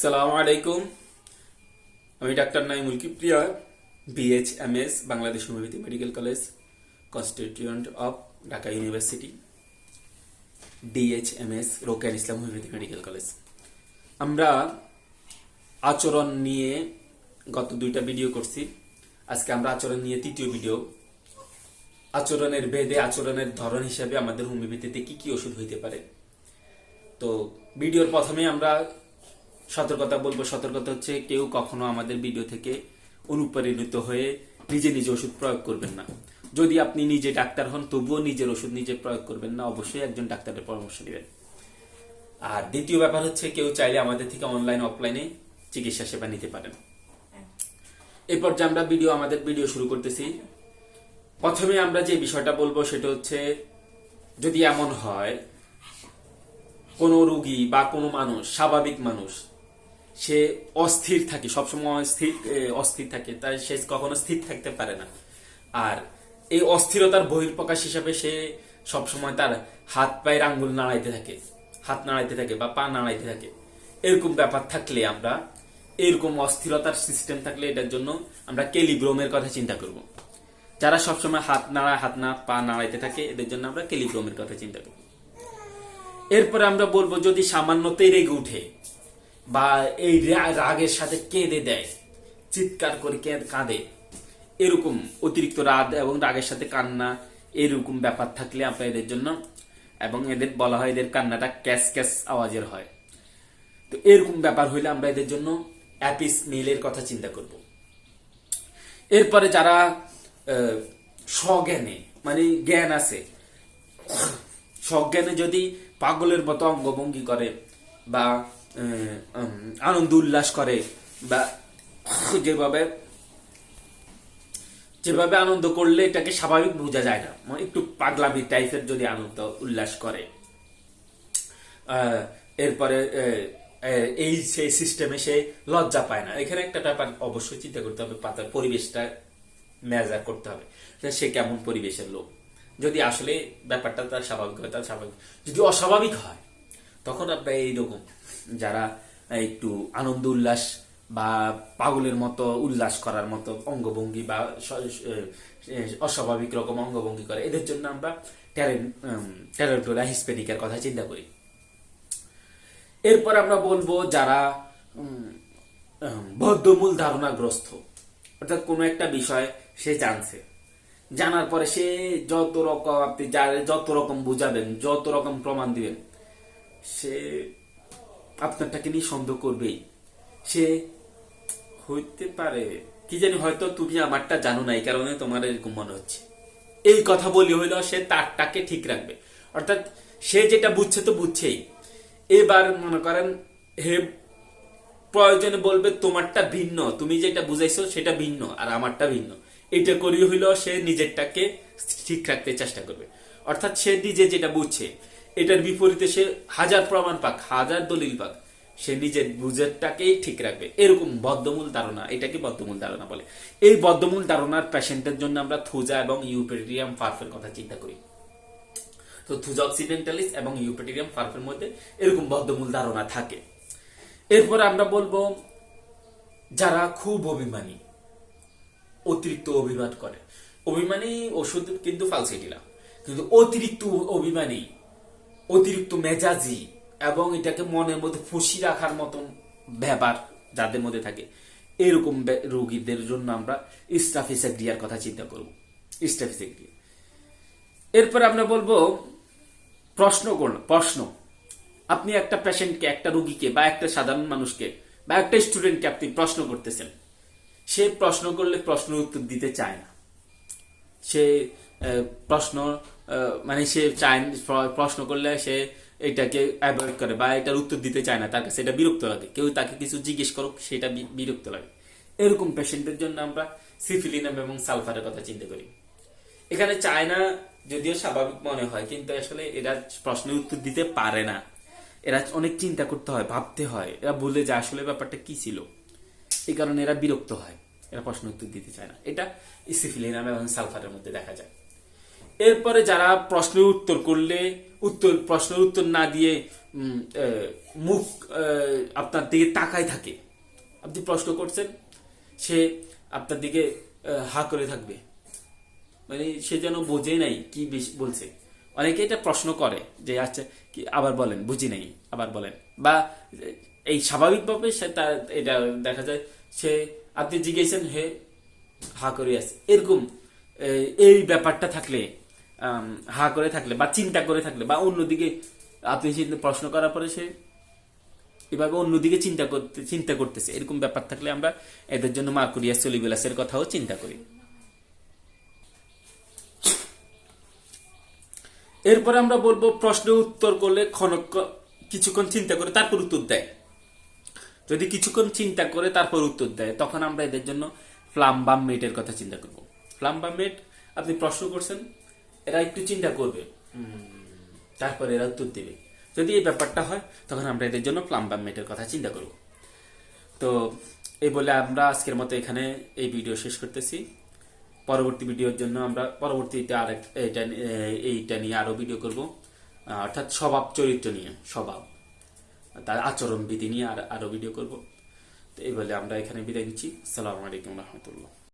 সালাম আলাইকুম। আমি doctor Naimul Kipriya BHMS Bangladesh homeopathy medical college constituent of Dhaka university DHMS Roken Islam homeopathy medical college. আমরা আচরণ নিয়ে গত দুইটা ভিডিও করছি। আজকে আমরা আচরণ নিয়ে তৃতীয় ভিডিও। আচরণের ভেদে, আচরণের ধরন হিসাবে আমাদের হোমিওপ্যাথিতে কি কি ওষুধ হইতে পারে? তো, ভিডিওর প্রথমে আমরা সতর্কতা বলব, সতর্কতা হচ্ছে কেউ কখনো আমাদের ভিডিও থেকে অনুপ্রেরিত হয়ে নিজে নিজে ওষুধ প্রয়োগ করবেন না। যদি আপনি নিজে ডাক্তার হন, তবুও নিজের ওষুধ নিজে প্রয়োগ করবেন না, অবশ্যই একজন ডাক্তারের পরামর্শ নেবেন। আর দ্বিতীয় ব্যাপার হচ্ছে কেউ চাইলে আমাদের থেকে অনলাইন অফলাইনে চিকিৎসা সেবা নিতে পারেন। এরপর যে আমরা ভিডিও আমাদের ভিডিও শুরু করতেছি। প্রথমে আমরা যে বিষয়টা বলব সেটা হচ্ছে, যদি এমন হয়, কোনো রুগী বা কোনো মানুষ, স্বাভাবিক মানুষ সে অস্থির থাকে, সবসময় অস্থির অস্থির থাকে, তাই সে কখনো স্থির থাকতে পারে না। আর এই অস্থিরতার বহির্প্রকাশ হিসাবে সে সবসময় তার হাত পায়ের আঙ্গুল নাড়াইতে থাকে, হাত নাড়াইতে থাকে বা পা নাড়াইতে থাকে। এরকম ব্যাপার থাকলে আমরা, এরকম অস্থিরতার সিস্টেম থাকলে এটার জন্য আমরা কেলিব্রোমের কথা চিন্তা করব। যারা সবসময় হাত নাড়ায় হাত না, পা নাড়াইতে থাকে, এদের জন্য আমরা কেলিব্রোমের কথা চিন্তা করব। এরপরে আমরা বলব যদি সামান্যতেই রেগে উঠে বা এই রাগের সাথে কেঁদে দেয়। চিৎকার করে কাঁদে এরকম অতিরিক্ত রাগ এবং রাগের সাথে কান্না এরকম ব্যাপার থাকলে আমরা এদের জন্য এবং এদের বলা হয় এদের কান্নাটা ক্যাস ক্যাস আওয়াজের হয়। তো এরকম ব্যাপার হইলে আমরা এদের জন্য অ্যাপিস মেলের কথা চিন্তা করব। এরপরে যারা স্বজ্ঞানে মানে জ্ঞান আছে সজ্ঞানে যদি পাগলের মতো অঙ্গভঙ্গি করে বা আনন্দ উল্লাস করে বা যেভাবে যেভাবে আনন্দ করলে এটাকে স্বাভাবিক বোঝা যায় না। মানে একটু পাগলামি টাইপের যদি আনন্দ উল্লাস করে। এরপরে এই সেই সিস্টেমে সে লজ্জা পায় না। এখানে একটা ব্যাপার অবশ্যই চিন্তা করতে হবে, পাতার পরিবেশটা মেজার করতে হবে সে কেমন পরিবেশের লোক। যদি আসলে ব্যাপারটা তার স্বাভাবিক হয়, তার স্বাভাবিক যদি অস্বাভাবিক হয় তখন আপনার এইরকম, যারা একটু আনন্দ উল্লাস বা পাগলের মতো উল্লাস করার মতো অঙ্গভঙ্গি বা অস্বাভাবিক রকম অঙ্গভঙ্গি করে, এদের জন্য আমরা ট্যারেন্টোলা হিসপেনিকের কথা চিন্তা করি। এরপর আমরা বলব যারা বদ্ধমূল ধারণাগ্রস্ত, অর্থাৎ কোনো একটা বিষয় সে জানছে। জানার পরে সে যত রকম আপনি যত রকম বুঝাবেন, যত রকম প্রমাণ দিবেন সে আপনারটাকে নিয়ে সন্দেহ করবেই। সে হইতে পারে, কি জানি হয়তো তুমি আমারটা জানো না, এই কারণে তোমার এরকম মনে হচ্ছে। এই কথা বলি হইল, সে তারটাকে ঠিক রাখবে। অর্থাৎ সে যেটা বুঝছে তো বুঝছেই। এবার মনে করেন, হে প্রয়োজনে বলবে, তোমারটা ভিন্ন, তুমি যেটা বুঝাইছো সেটা ভিন্ন, আর আমারটা ভিন্ন। এটা করি হইল, সে নিজেরটাকে ঠিক রাখতে চেষ্টা করবে। অর্থাৎ সে নিজে যেটা বুঝছে এটার বিপরীতে সে হাজার প্রমাণ পাক, হাজার দলিল পাক, সে নিজের বুঝেরটাকেই ঠিক রাখবে। এরকম বদ্ধমূল ধারণা, এটাকে বদ্ধমূল ধারণা বলে। এই বদ্ধমূল ধারণার পেশেন্টের জন্য আমরা থুজা এবং ইউপেরিয়াম ফার্ফের কথা চিন্তা করি। তো থুজা অক্সিডেন্টালিস এবং ইউপেটেরিয়াম ফার্ফের মধ্যে এরকম বদ্ধমূল ধারণা থাকে। এরপর আমরা বলব, যারা খুব অভিমানী, অতিরিক্ত অভিমান করে। অভিমানী ওষুধ কিন্তু ফালসিটিলা কিন্তু অতিরিক্ত অভিমানী অতিরিক্ত মেজাজি এবং এটাকে মনের মধ্যে ফুসি রাখার মতন ব্যাপার যাদের মধ্যে থাকে। এরকম রোগীদের জন্য আমরা স্টাফিসেক্রিয়ার কথা চিন্তা করব। স্টাফিসেক্রিয়া এরপর আমরা বলব, প্রশ্ন করল প্রশ্ন। আপনি একটা পেশেন্টকে একটা রোগীকে বা একটা সাধারণ মানুষকে বা একটা স্টুডেন্টকে আপনি প্রশ্ন করতেছেন। সে প্রশ্ন করলে প্রশ্ন উত্তর দিতে চায় না। সে প্রশ্ন মানে সে চায় প্র- প্রশ্ন করলে সে এটাকে অ্যাভয়েড করে বা এটার উত্তর দিতে চায় না, তার কাছে এটা বিরক্ত লাগে। কেউ তাকে কিছু জিজ্ঞেস করুক, সেটা বিরক্ত লাগে। এরকম পেশেন্টের জন্য আমরা সিফিলিনাম এবং সালফারের কথা চিন্তা করি। এখানে চায়না যদিও স্বাভাবিক মনে হয়, কিন্তু আসলে এরা প্রশ্নের উত্তর দিতে পারে না। এরা অনেক চিন্তা করতে হয়, ভাবতে হয়। এরা বলে যে আসলে ব্যাপারটা কি ছিল? এই কারণে এরা বিরক্ত হয়। এরা প্রশ্ন উত্তর দিতে চায় না। এটা ইসিফিলিনাম এবং সালফারের মধ্যে দেখা যায়। এরপরে যারা প্রশ্নের উত্তর করলে, উত্তর, প্রশ্নের উত্তর না দিয়ে মুখ আপনার দিকে তাকাই থাকে। আপনি প্রশ্ন করছেন, সে আপনার দিকে হা করে থাকবে। মানে সে যেন বোঝে নাই কি বলছে। অনেকে এটা প্রশ্ন করে যে আচ্ছা কি আবার বলেন, বুঝি নাই, আবার বলেন। বা, এই স্বাভাবিকভাবে সে তার এটা দেখা যায়, সে, আপনি জিজ্ঞেসেন, হে, হা করে আছে। এরকম এই- ব্যাপারটা থাকলে হা করে থাকলে বা চিন্তা করে থাকলে বা অন্যদিকে আপনি প্রশ্ন করার পরে সে এভাবে অন্যদিকে চিন্তা করতে, চিন্তা করতেছে। এরকম ব্যাপার থাকলে আমরা এদের জন্য মার্কুরিয়াস সলিবিলাসের কথাও চিন্তা করি। এরপরে আমরা বলব প্রশ্নের উত্তর করলে ক্ষণক কিছুক্ষণ চিন্তা করে তারপর উত্তর দেয়। যদি কিছুক্ষণ চিন্তা করে তারপর উত্তর দেয়, তখন আমরা এদের জন্য ফ্লাম্বাম মেটের কথা চিন্তা করব। ফ্লাম্বাম মেট, আপনি প্রশ্ন করছেন এরা একটু চিন্তা করবে। তারপরে এরা উত্তর দেবে। যদি এই ব্যাপারটা হয়, তখন আমরা এদের জন্য প্লাম্বাম মেটের কথা চিন্তা করব। তো এই বলে আমরা আজকের মতো এখানে এই ভিডিও শেষ করতেছি। পরবর্তী ভিডিওর জন্য আমরা পরবর্তীতে আরেক এইটা এইটা নিয়ে আরও ভিডিও করব। অর্থাৎ স্বভাব চরিত্র নিয়ে, স্বভাব। তার আচরণ বিধি নিয়ে আর আরও ভিডিও করব। তো এই বলে আমরা এখানে বিদায় নিচ্ছি। আসসালামু আলাইকুম রহমতুল্লাহ।